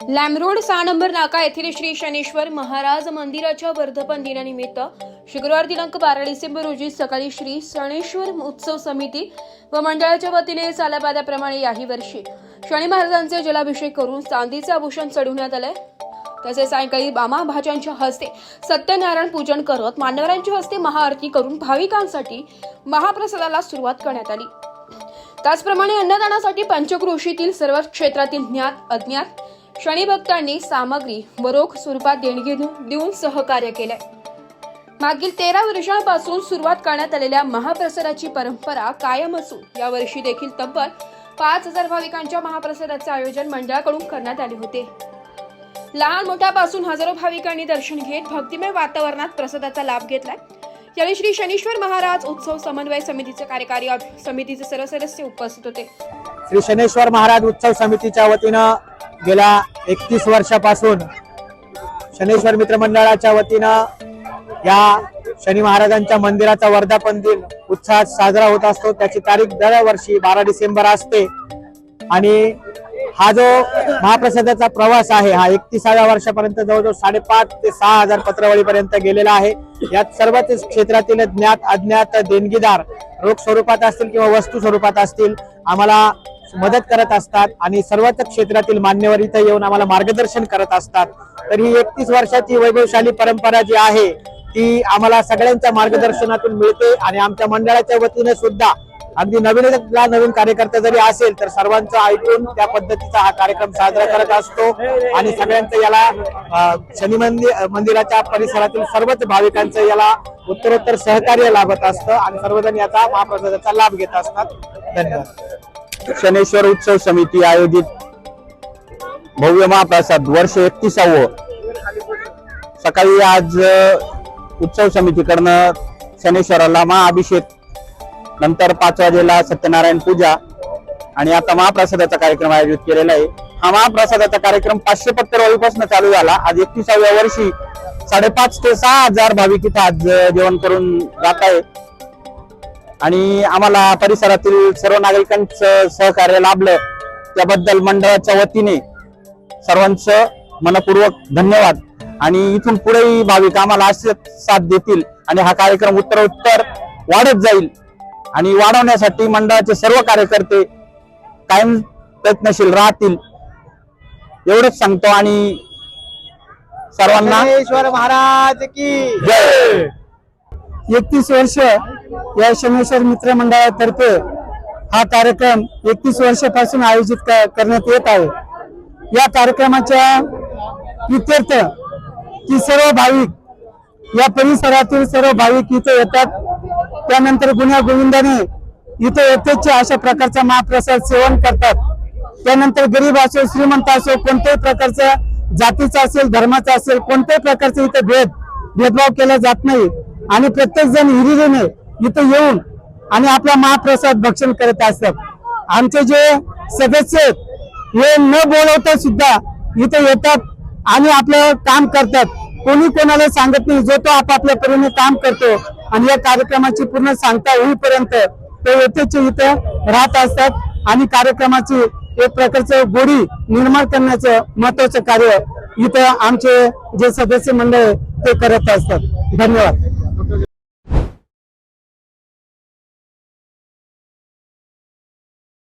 लॅमरोड सहा नंबर नाका येथील श्री शनेश्वर महाराज मंदिराच्या वर्धपन दिनानिमित्त शुक्रवार दिनांक बारा डिसेंबर रोजी सकाळी श्री शनेश्वर उत्सव समिती व मंडळाच्या वतीने सालाबाद्याप्रमाणे याही वर्षी शनी महाराजांचे जलाभिषेक करून चांदीचे आभूषण चढवण्यात आले. तसेच सायंकाळी बामा भाज्यांच्या हस्ते सत्यनारायण पूजन करत मान्यवरांच्या हस्ते महाआरती करून भाविकांसाठी महाप्रसादाला सुरुवात करण्यात आली. त्याचप्रमाणे अन्नदानासाठी पंचक्रोशीतील सर्व क्षेत्रातील ज्ञात अज्ञात शनी भक्तांनी सामग्री व रोख स्वरूपात देणगी देऊन- सहकार्य केले मागील तेरा वर्षांपासून सुरुवात करण्यात आलेल्या महाप्रसादाची परंपरा कायम असून यावर्षी देखील तब्बल पाच हजार भाविकांच्या महाप्रसादाचे आयोजन मंडळाकडून करण्यात आले होते. लहान मोठ्यापासून हजारो भाविकांनी दर्शन घेत भक्तिमय वातावरणात प्रसादाचा लाभ घेतलाय. यावेळी श्री शनीश्वर महाराज उत्सव समन्वय समितीचे कार्यकारी समितीचे सर्व सदस्य उपस्थित होते. श्री शनेश्वर महाराज उत्सव समितीच्या वतीनं गेल्या एकतीस वर्षापासून शनेश्वर मित्र मंडळाच्या वतीनं या शनी महाराजांच्या मंदिराचा वर्धापन दिन उत्साहात साजरा होत असतो. त्याची तारीख दरवर्षी बारा डिसेंबर असते. आणि हा जो महाप्रसादाचा प्रवास आहे हा एकतीसाव्या वर्षापर्यंत जवळजवळ साडेपाच ते सहा हजार पत्रावळीपर्यंत गेलेला आहे. यात सर्वच क्षेत्रातील ज्ञात अज्ञात देणगीदार रोख स्वरूपात असतील किंवा वस्तू स्वरूपात असतील आम्हाला मदत करत असतात आणि सर्वच क्षेत्रातील मान्यवर इथं येऊन आम्हाला मार्गदर्शन करत असतात. तर ही एकतीस वर्षाची वैभवशाली परंपरा जी आहे ती आम्हाला सगळ्यांच्या मार्गदर्शनातून मिळते आणि आमच्या मंडळाच्या वतीने सुद्धा अगदी नवीन नवीन कार्यकर्ता जरी असेल तर सर्वांचं ऐकून त्या पद्धतीचा हा कार्यक्रम साजरा करत असतो आणि सगळ्यांचं याला शनी मंदिर मंदिराच्या परिसरातील सर्वच भाविकांचं याला उत्तरोत्तर सहकार्य लाभत असतं आणि सर्वजण याचा महाप्रसादाचा लाभ घेत असतात. धन्यवाद. शनेश्वर उत्सव समिती आयोजित भव्य महाप्रसाद वर्ष एकतीसावं. सकाळी आज उत्सव समितीकडनं शनेश्वराला महाअभिषेक नंतर पाच वाजेला सत्यनारायण पूजा आणि आता महाप्रसादाचा कार्यक्रम आयोजित केलेला आहे. हा महाप्रसादाचा कार्यक्रम पाचशे पत्तरवाळीपासून चालू झाला. आज एकतीसाव्या वर्षी साडेपाच ते सहा हजार भाविक इथं आज जेवण करून जात आहे आणि आम्हाला परिसरातील सर्व नागरिकांचं सहकार्य लाभलं. त्याबद्दल मंडळाच्या वतीने सर्वांचं मनपूर्वक धन्यवाद. आणि इथून पुढेही भाविक आम्हाला असे साथ देतील आणि हा कार्यक्रम उत्तरोत्तर वाढत जाईल. आणि वाढवण्यासाठी मंडळाचे सर्व कार्यकर्ते कायम प्रयत्नशील राहतील. एवढंच सांगतो आणि सर्वांना महाराज की जय! एकतीस वर्ष या शनेश्वर मित्र मंडळातर्फे हा कार्यक्रम एकतीस वर्षापासून आयोजित करण्यात येत आहे. या कार्यक्रमाच्या इत्यर्थ की सर्व भाविक या परिसरातील सर्व भाविक इथे येतात. त्यानंतर गुन्हा गोविंदाने इथे यथेच्छ अशा प्रकारचा महाप्रसाद सेवन करतात. त्यानंतर गरीब असो श्रीमंत असो कोणत्याही प्रकारचा जातीचा असेल धर्माचा असेल कोणत्याही प्रकारचे इथे भेद भेदभाव केला जात नाही. आणि प्रत्येक जण हिरिरीने इथं येऊन आणि आपला महाप्रसाद भक्षण करत असतात. आमचे जे सदस्य आहेत हे न बोलवता सुद्धा इथं येतात आणि आपलं काम करतात. कोणी कोणाला सांगत नाही जो तो आपापल्या परीने काम करतो आणि या कार्यक्रमाची पूर्ण सांगता होईपर्यंत ते येथेच इथं राहत असतात आणि कार्यक्रमाची एक प्रकारचं गोडी निर्माण करण्याचं महत्वाचं कार्य इथं आमचे जे सदस्य मंडळ आहे ते करत असतात. धन्यवाद.